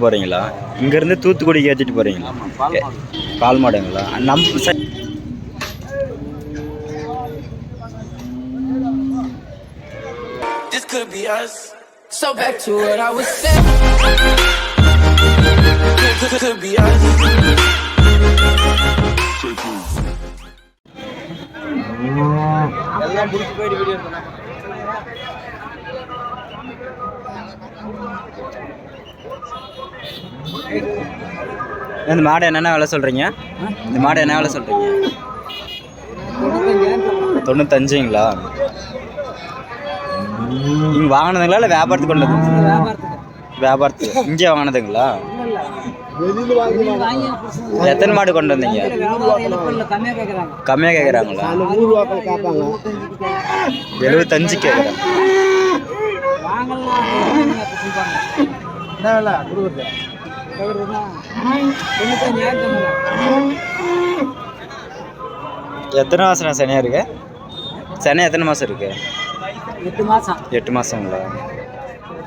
போறீங்களா இங்கேருந்து தூத்துக்குடிக்கு ஏற்றிட்டு போறீங்களா ஏ, பால் மாடுங்களா நம் ச- This could be us. So back to what I was saying. Could, could, could be us. இந்த மாடு என்னென்ன விலை சொல்கிறீங்க இந்த மாடு என்ன விலை சொல்கிறீங்க தொண்ணூத்தஞ்சுங்களா? நீங்கள் வாங்கினதுங்களா இல்லை வியாபாரத்துக்கு கொண்டு வந்து வியாபாரத்துக்கு. இங்கே வாங்கினதுங்களா? எத்தனை மாடு கொண்டு வந்தீங்க? கம்மியாக கேட்குறாங்களா எழுபத்தஞ்சு எத்தனை மாதம் சனியாக இருக்கு? சனி எத்தனை மாதம் இருக்கு? எட்டு மாசம். எட்டு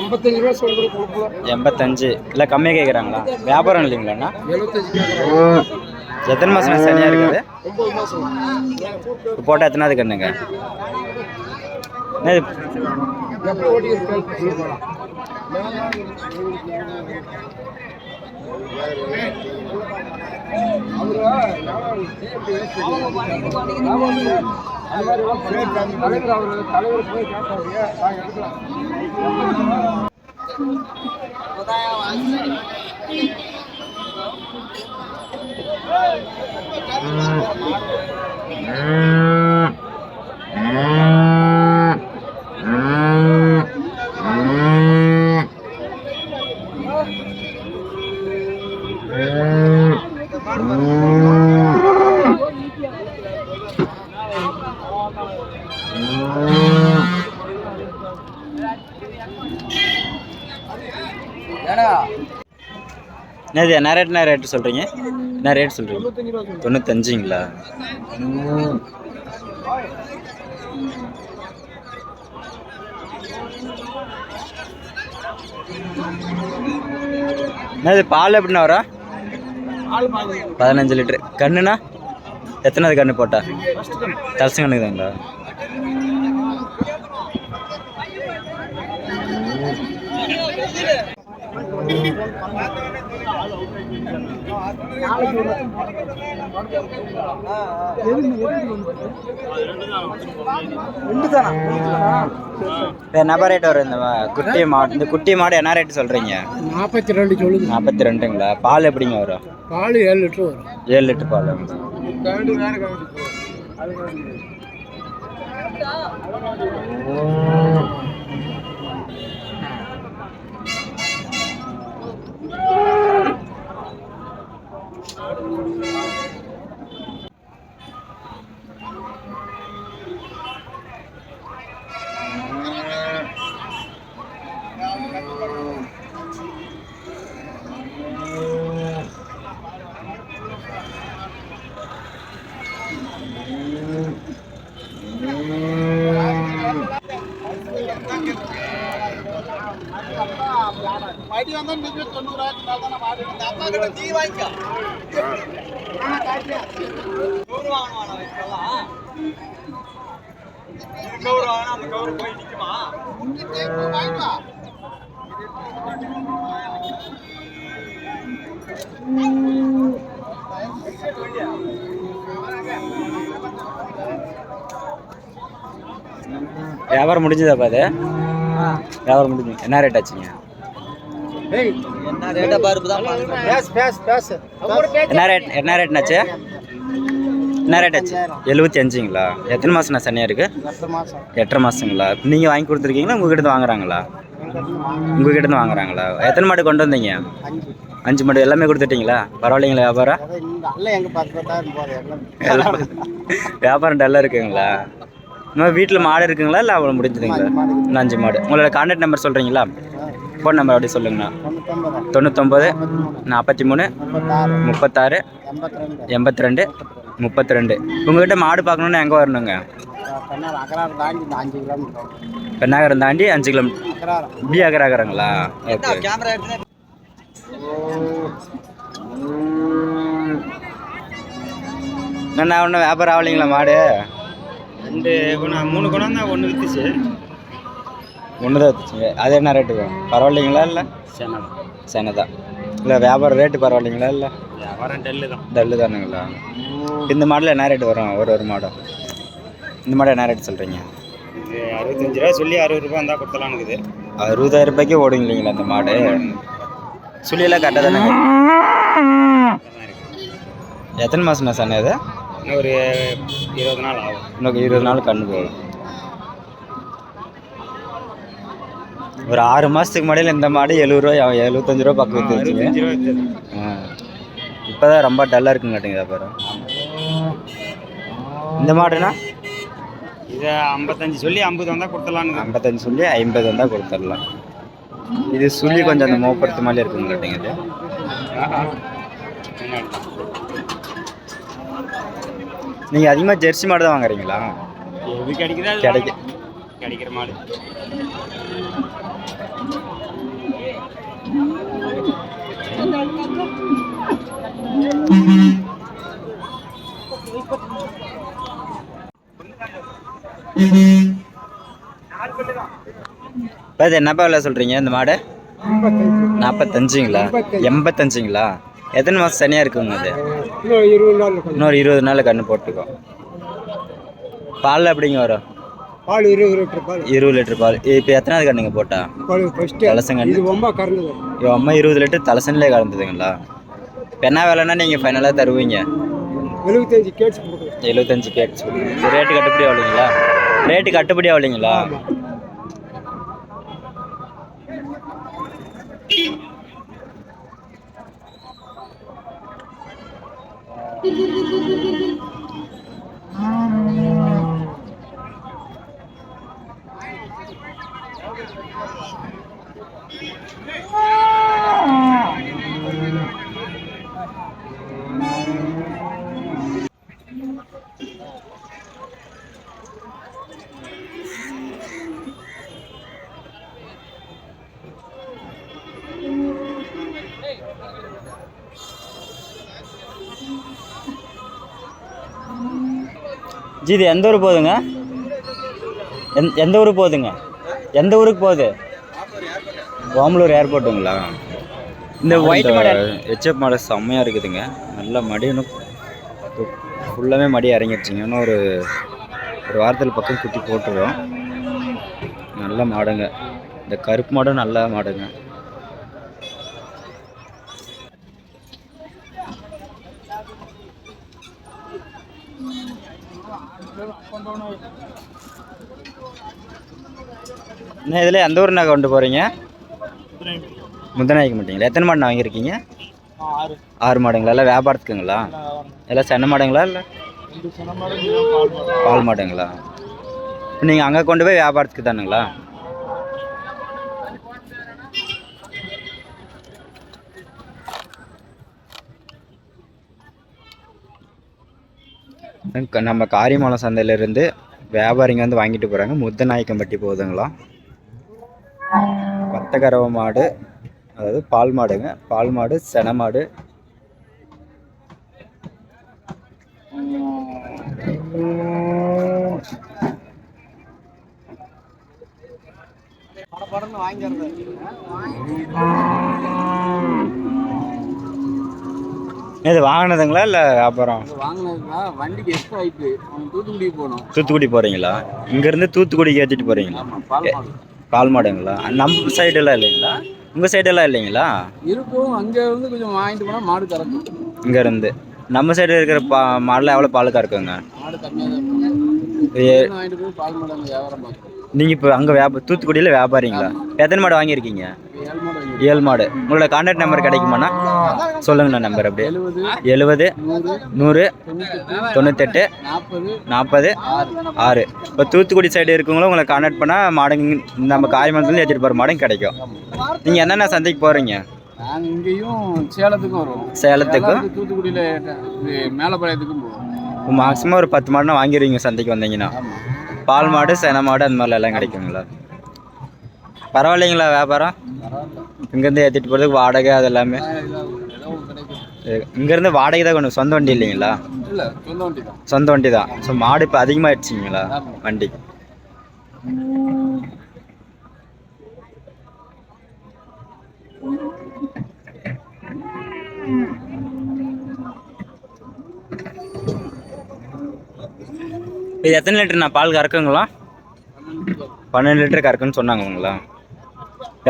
எண்பத்தஞ்சு ரூபா சொல்றது கொடுக்கலாம். எண்பத்தஞ்சு. இல்லை கம்மியாக கேட்குறாங்களா? வியாபாரம் இல்லைங்களாண்ணா எத்தனை மாதம் சனியாக இருக்குது? இப்போ போட்டால் எத்தனாவது கண்ணுங்க? என்ன எப்படி தலைவர் அவர் தலைவர் போய் கேட்டாரு என்னது என்ன ரேட் என்ன ரேட்டு சொல்கிறீங்க என்ன ரேட் சொல்கிறீங்க தொண்ணூத்தஞ்சுங்களா? என்னது பால் எப்படிண்ணா வரும்? பதினஞ்சு லிட்டரு. கண்ணுண்ணா? எத்தனாவது கண்ணு போட்டா? தலசு கண்ணுக்கு தாங்களா என்ன ரேட் வரும் இந்த குட்டி மாடு இந்த குட்டி மாடு என்ன ரேட் சொல்கிறீங்க நாற்பத்தி ரெண்டு சொல்லுது. நாற்பத்தி ரெண்டுங்களா? பால் எப்படிங்க வரும்? பால் ஏழு லிட்டர் வரும். ஏழு லிட்டர் பால்? கரண்டு வேற கரண்டு வியாபாரம் முடிஞ்சதாப்பா அது? வியாபாரம் முடிஞ்சு என்ன ரேட் ஆச்சுங்க? என்ன ரேட் என்ன ரேட்னாச்சு என்ன ரேட் ஆச்சு? எழுபத்தி அஞ்சுங்களா? எத்தனை மாதம்ண்ணா சனியாக இருக்கு? எட்டரை மாதங்களா நீங்கள் வாங்கி கொடுத்துருக்கீங்களா? உங்ககிட்ட வாங்குறாங்களா? உங்ககிட்ட இருந்து வாங்குறாங்களா? எத்தனை மாடு கொண்டு வந்தீங்க? அஞ்சு மாடு எல்லாமே கொடுத்துட்டீங்களா? பரவாயில்லைங்களா வியாபாரம்? வியாபாரம் டல்லாக இருக்குங்களா? இன்னும் வீட்டில் மாடு இருக்குங்களா? இல்லை அவ்வளோ முடிஞ்சதுங்களா? இன்னும் அஞ்சு மாடு. உங்களோட கான்டாக்ட் நம்பர் சொல்கிறீங்களா ஃபோன் நம்பர் அப்படி சொல்லுங்கண்ணா. தொண்ணூத்தொம்பது நாற்பத்தி மூணு முப்பத்தாறு எண்பத்தி ரெண்டு. முப்பத்தி ரெண்டு உங்ககிட்ட மாடு பார்க்கணுன்னு எங்கே வரணுங்க? பெண்ணாகரம் தாண்டி அஞ்சு கிலோமீட்டர் இப்படி அகராகரங்களா? ஓகே. என்ன ஒன்றும் வியாபாரம் ஆகலைங்களா மாடு? ரெண்டு மூணு குணம் தான் ஒன்று வித்துச்சு. ஒன்று தான் வச்சுங்க அது என்ன ரேட்டு பரவாயில்லைங்களா இல்லை? சேனல் சேனதான். இல்லை வியாபாரம் ரேட்டு பரவாயில்லைங்களா இல்லை? வியாபாரம் டெல்லு தான். டல்லு தானுங்களா? இந்த மாடல் என்ன ரேட் வரும் ஒரு ஒரு மாடம் இந்த மாடல் என்ன ரேட் சொல்கிறீங்க இது அறுபத்தஞ்சு ரூபா சொல்லி அறுபது ரூபா இருந்தால் கொடுத்தலான்னு அறுபதாயிரம் ரூபாய்க்கே ஓடும் இல்லைங்களா அந்த மாடு சுழியெல்லாம் கரெக்டாக தானே? எத்தனை மாதம்ண்ணா சார் அது இன்னும் ஒரு இருபது நாள் ஆகும். இன்னும் இருபது நாள் கண்ணு போகும். ஒரு ஆறு மாதத்துக்கு முன்னாடியில் இந்த மாடு எழுபது ரூபா எழுபத்தஞ்சு ரூபா பக்கம் வித்தது. இப்போ தான் ரொம்ப டல்லாக இருக்குங்காட்டிங்க அப்புறம். இந்த மாடுனா? இதை ஐம்பத்தஞ்சு சொல்லி ஐம்பது வந்தால் கொடுத்தலான்னு ஐம்பத்தஞ்சு சொல்லி ஐம்பது வந்தால் கொடுத்துடலாம். இது சுழி கொஞ்சம் அந்த மோப்படுத்த மாதிரி இருக்குங்காட்டிங்க இது நீங்கள் அதிகமாக ஜெர்சி மாடு தான் வாங்குறீங்களா? கிடைக்குதோ கிடைக்கு. கிடைக்கிற மாடு. இப்போ என்னப்பா விலை சொல்கிறீங்க இந்த மாடு? நாற்பத்தஞ்சுங்களா எண்பத்தஞ்சுங்களா? எத்தனை மாதம் சனியாக இருக்குங்க அது இன்னொரு இருபது நாள் கண்ணு போட்டுக்கோ. பால் எப்படிங்க வரும்? பால் இருபது லிட்டர் பால். இருபது லிட்டர் பால். இப்போ எத்தனாவது கண்ணுங்க போட்டா? கலசங்கண்ணு இது அம்மா இருபது லிட்டர் தலசனிலே கலந்துதுங்களா இப்போ என்ன வேலைன்னா நீங்கள் ஃபைனலாக தருவீங்க? எழுபத்தஞ்சு கேட்ஸ் எழுபத்தஞ்சு கேட்ஸ் ரேட்டு கட்டுப்படி ஆகலைங்களா ரேட்டு கட்டுப்படி ஆகலைங்களா? இது எந்த ஊர் போகுதுங்க? எந் எந்த ஊருக்கு போகுதுங்க? எந்த ஊருக்கு போகுது? ஓமலூர் ஏர்போர்ட்டுங்களா? இந்த ஒயிட் மாடல் ஹெச்எப் மாடல் செம்மையாக இருக்குதுங்க. நல்லா மடி இன்னும் ஃபுல்லாகவே மடி இறங்கிடுச்சிங்க இன்னும் ஒரு ஒரு வாரத்தில் பக்கம் குட்டி போட்டுரும். நல்ல மாடுங்க. இந்த கருப்பு மாடும் நல்ல மாடுங்க. என்ன இதில் எந்த ஊருண்ணா கொண்டு போகிறீங்க முந்தநாய்க்கு மாட்டீங்களா எத்தனை மாடு வாங்கியிருக்கீங்க? ஆறு. மாடுங்களா? எல்லாம் வியாபாரத்துக்குங்களா? எல்லாம் சென்ன மாடுங்களா? இல்லை? பால் மாடுங்களா? நீங்கள் அங்கே கொண்டு போய் வியாபாரத்துக்கு தானுங்களா? நம்ம காரியமலம் சந்தையிலேருந்து வியாபாரிங்க வந்து வாங்கிட்டு போகிறாங்க முத்தநாயக்கம்பட்டி போகுதுங்களா பத்தகரவ மாடு அதாவது பால் மாடுங்க. பால் மாடு சென மாடு. இது வாங்கினதுங்களா இல்லை வண்டிக்கு எக்ஸ்ட்ரா ஆயிட்டு அவன் தூத்துக்குடி போகணும் தூத்துக்குடி போகிறீங்களா இங்கேருந்து தூத்துக்குடிக்கு ஏற்றிட்டு போகிறீங்களா பால் மாடுங்களா நம்ம சைடெல்லாம் இல்லைங்களா? உங்கள் சைடெல்லாம் இல்லைங்களா? இருக்கும். அங்கே வந்து கொஞ்சம் வாங்கிட்டு போனால் மாடு கறக்கும். இங்கேருந்து. நம்ம சைடு இருக்கிற பா மாடெலாம் எவ்வளோ பால் கறக்குங்க? வியாபாரம் நீங்கள் இப்போ அங்கே வியாபா தூத்துக்குடியில் வியாபாரிங்களா? எத்தனை மாடு வாங்கியிருக்கீங்க? ஏழு மாடு. உங்களோட கான்டாக்ட் நம்பர் கிடைக்குமாண்ணா? சொல்லுங்கண்ணா நம்பர் அப்படியே. எழுபது நூறு தொண்ணூத்தெட்டு நாற்பது ஆறு. இப்போ தூத்துக்குடி சைடு இருக்கவங்களும் உங்களை கான்டாக்ட் பண்ணால் மாடுங்க நம்ம காரியமங்கலத்துலேருந்து ஏற்றிட்டு போகிற மாடும் கிடைக்கும். நீங்கள் என்னென்ன சந்தைக்கு போகிறீங்க இங்கேயும் சேலத்துக்கும் வருவோம். சேலத்துக்கும்? தூத்துக்குடியில் மேலப்பாளையத்துக்கும் போவோம். மேக்ஸிமம் ஒரு பத்து மாடுனா வாங்கிடுவீங்க சந்தைக்கு வந்தீங்கன்னா. பால் மாடு சென மாடு அந்த மாதிரிலாம் கிடைக்குங்களா? பரவாயில்லைங்களா வியாபாரம்? இங்கேருந்து ஏற்றிட்டு போகிறதுக்கு வாடகை அது எல்லாமே இங்கேருந்து வாடகை தான் கொண்டு சொந்த வண்டி இல்லைங்களா? இல்லை சொந்த வண்டி தான். ஸோ மாடு இப்போ அதிகமாகிடுச்சிங்களா. வண்டி? இது எத்தனை லிட்டர் நான் பால் கறக்குங்களா? பன்னெண்டு லிட்டர் கறக்குன்னு சொன்னாங்கங்களா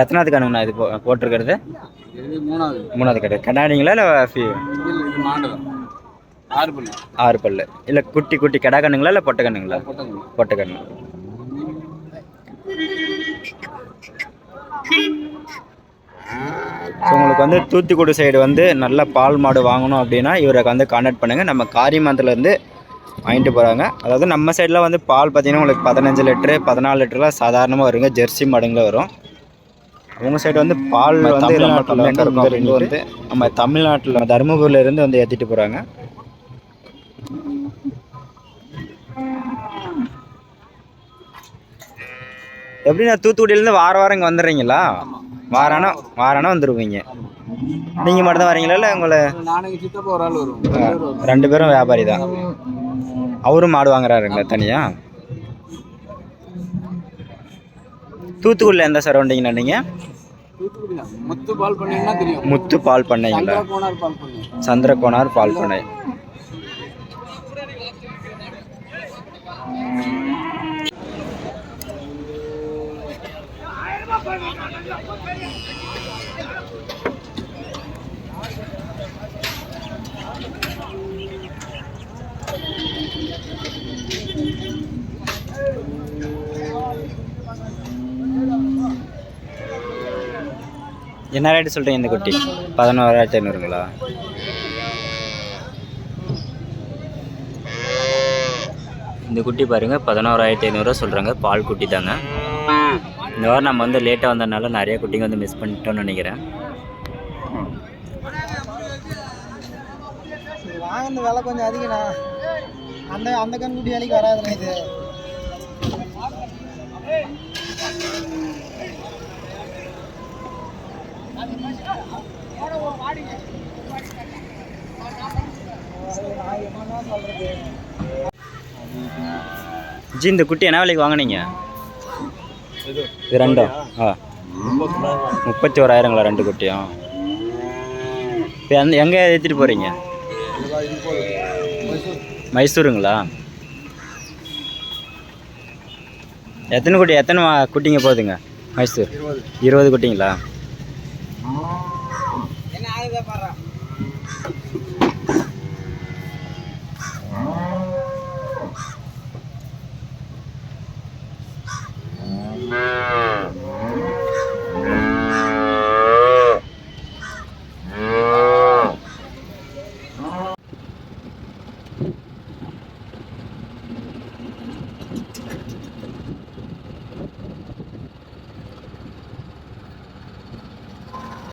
எத்தனாவது கணக்குண்ணா இது போட்டிருக்கிறது? மூணாவது. மூணாவது கடை கடாடிங்களா இல்லை ஆறு பண்ணு ஆறு பல்லு. இல்லை குட்டி குட்டி கிடா கண்ணுங்களா இல்லை பொட்டை கண்ணுங்களா பொட்டை கண்ணு ஸோ உங்களுக்கு வந்து தூத்துக்குடி சைடு வந்து நல்ல பால் மாடு வாங்கணும் அப்படின்னா இவரை வந்து கான்டாக்ட் பண்ணுங்கள் நம்ம காரியமந்தலேருந்து வாங்கிட்டு போகிறாங்க அதாவது நம்ம சைடில் வந்து பால் பார்த்தீங்கன்னா உங்களுக்கு பதினஞ்சு லிட்டரு பதினாலு லிட்டர்லாம் சாதாரணமாக வருங்க. ஜெர்சி மாடுங்கள வரும். அவங்க சைடு வந்து பால் வந்து ரொம்ப கம்மியாக அப்படின்னு வந்து நம்ம தமிழ்நாட்டில் தருமபுரியில இருந்து வந்து ஏற்றிட்டு போகிறாங்க எப்படிண்ணா தூத்துக்குடியிலேருந்து வார வாரம் இங்கே வந்துடுறீங்களா? வாரானா வாரானா வந்துடுவீங்க நீங்கள் மட்டும் தான் வரீங்களா இல்லை உங்களை. ரெண்டு பேரும் வியாபாரி தான் அவரும் மாடு வாங்குறாருங்களா தனியாக தூத்துக்குடியில் எந்த சரௌண்டிங்னா நீங்கள் முத்து பால் தெரியும். முத்து பால் பண்ணைங்களா? சந்திரா கோனார் பால் பண்ணி. சந்திரகோனார் பால் என்ன ரேட்டு சொல்கிறீங்க இந்த குட்டி? பதினோராயிரத்தி ஐநூறுங்களா? இந்த குட்டி பாருங்கள் பதினோராயிரத்தி ஐநூறுரூவா சொல்கிறாங்க பால் குட்டி தாங்க. இந்த வாரம் நம்ம வந்து லேட்டாக வந்ததுனால நிறைய குட்டிங்க வந்து மிஸ் பண்ணிட்டோம்னு நினைக்கிறேன். வாங்கின விலை கொஞ்சம் அதிகண்ணா அந்த அந்த கண்குட்டி வேலைக்கு வராதுண்ணா இது. ஜி இந்த குட்டி என்ன விலைக்கு வாங்குனீங்க? இது ரெண்டும் ஆ. முப்பத்தி ஓராயிரங்களா ரெண்டு குட்டியும் இப்போ எந்த எங்கே ஏற்றிட்டு போகிறீங்க மைசூருங்களா? எத்தனை குட்டி எத்தனை குட்டிங்க போகுதுங்க மைசூர். இருபது குட்டிங்களா?